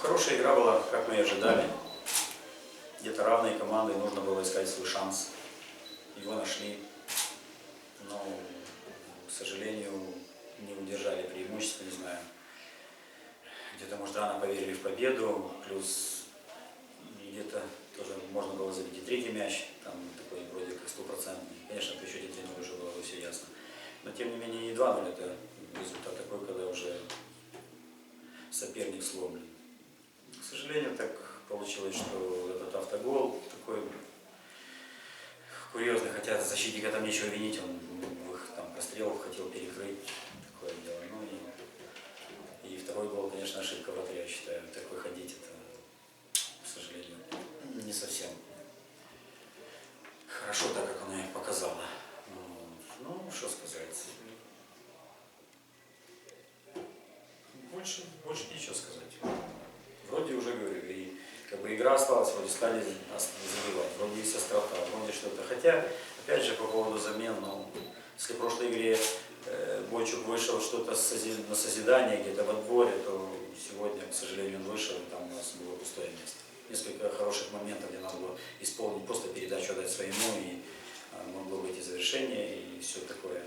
хорошая игра была, как мы и ожидали. Где-то равные команды, нужно было искать свой шанс. Его нашли. Но, к сожалению, не удержали преимущество, не знаю. Где-то, может, рано поверили в победу, плюс где-то тоже можно было забить и третий мяч, там такой вроде как стопроцентный. Конечно, при счете 3 уже было все ясно. Но тем не менее и 2-0 это результат такой, когда уже соперник сломлен. Сожалению, так получилось, что этот автогол такой курьезный, хотя защитника там нечего винить, он в их там прострелов хотел перекрыть, такое дело. Ну и, и второй гол, конечно, ошибка вратаря, я считаю. Так выходить это, к сожалению, не совсем хорошо, так как она и показала. Вот. Ну, что сказать. Больше, больше нечего сказать. Вроде уже говорю, и как бы игра осталась, вроде стали забивать, вроде есть острота, вроде что-то. Хотя, опять же, по поводу замен, ну, если в прошлой игре э, Бойчук вышел что-то на созидание где-то в отборе, то сегодня, к сожалению, он вышел, и там у нас было пустое место. Несколько хороших моментов, где надо было исполнить, просто передачу отдать своему, и э, могло быть и завершение, и все такое.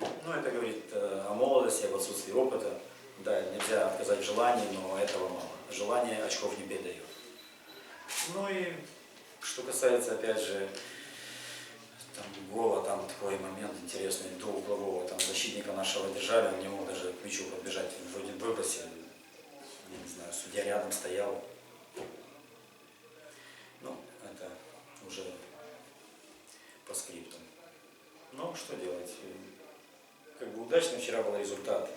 Ну, это говорит э, о молодости, об отсутствии опыта. Да, нельзя отказать в желании, но этого мало. Желание очков не передает. Ну и что касается, опять же, там, гола, там такой момент интересный, до углового, там защитника нашего держали, у него даже к мячу подбежать вроде выбросили. Я не знаю, судья рядом стоял. Ну, это уже по скрипту. Ну, что делать? Как бы удачный вчера был результат.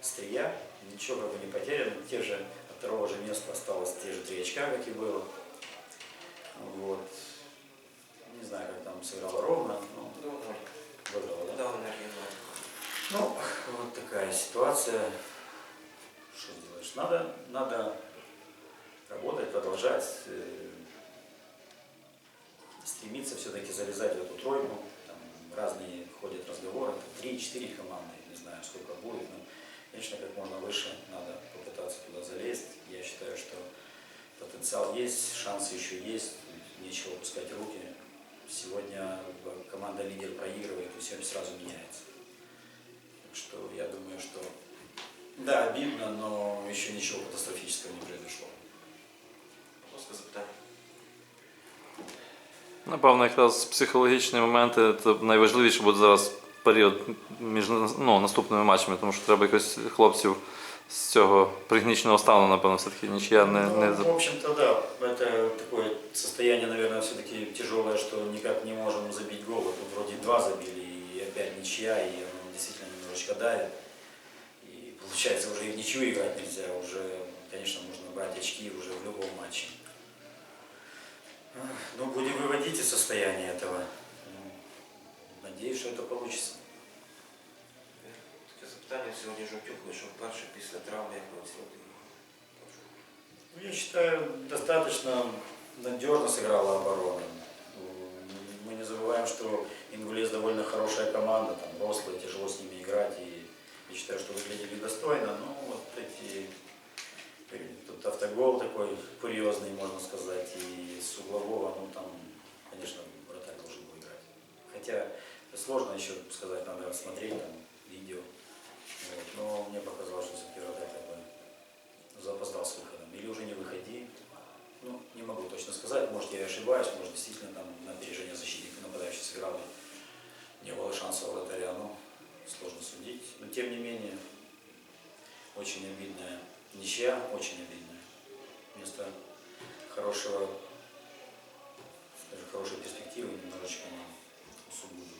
Стрия, ничего как бы не потеряно. Те же, от второго же места осталось те же три очка, как и было. Вот. Не знаю, как там сыграла ровно, но выиграла, да? Да, наверное. Ну, вот такая ситуация. Что сделаешь? Надо, надо работать, продолжать, э, стремиться все-таки залезать в эту тройку. Там разные ходят разговоры, три-четыре команды, не знаю, сколько будет, но, конечно, как можно выше надо попытаться туда залезть. Я считаю, что потенциал есть, шансы еще есть, нечего опускать руки. Сегодня команда лидер проигрывает, и все сразу меняется. Так что я думаю, что да, обидно, но еще ничего катастрофического не произошло. Просто запитання. Напевно, якраз психологічні моменти це найважливіше буде зараз період між ну, наступними матчами, тому що треба якось хлопців з цього пригніченого стану, напевно, все-таки нічия не, не Ну, в общем-то, да, это такое состояние, наверное, все-таки тяжелое, что никак не можем забить гол. Вот Тут вроде два забили, и опять ничья, и оно действительно немножечко давит. И получается, уже и в ничью играть нельзя, уже, конечно, нужно брать очки уже в любом матче. Ах, Ну, будем выводить из состояния этого. Ну, Надеюсь, что это получится. Таке запитання сьогодні Жовтюк вийшов перший після травми, як ви оцінюєте його? Ну, Я считаю, достаточно надежно сыграла оборона. М, Мы не забываем, что Ингулес довольно хорошая команда, там рослые, тяжело с ними играть. И я считаю, что выглядели достойно. Но вот эти э, тут автогол такой курьезный, можно сказать, и с углового, ну там, конечно, вратарь должен был играть. Хотя сложно еще сказать, надо смотреть там видео. Вот. Но мне показалось, что все-таки вратарь такой запоздал с выходом. Или уже не выходи. Ну, не могу точно сказать. Может, я ошибаюсь. Может, действительно там на опережение защитника нападающий сыграл. Не было шанса вратаря. Ну, сложно судить. Но, тем не менее, очень обидная ничья. Очень обидная. Вместо хорошего, скажем, хорошей перспективы немножечко она усугубила.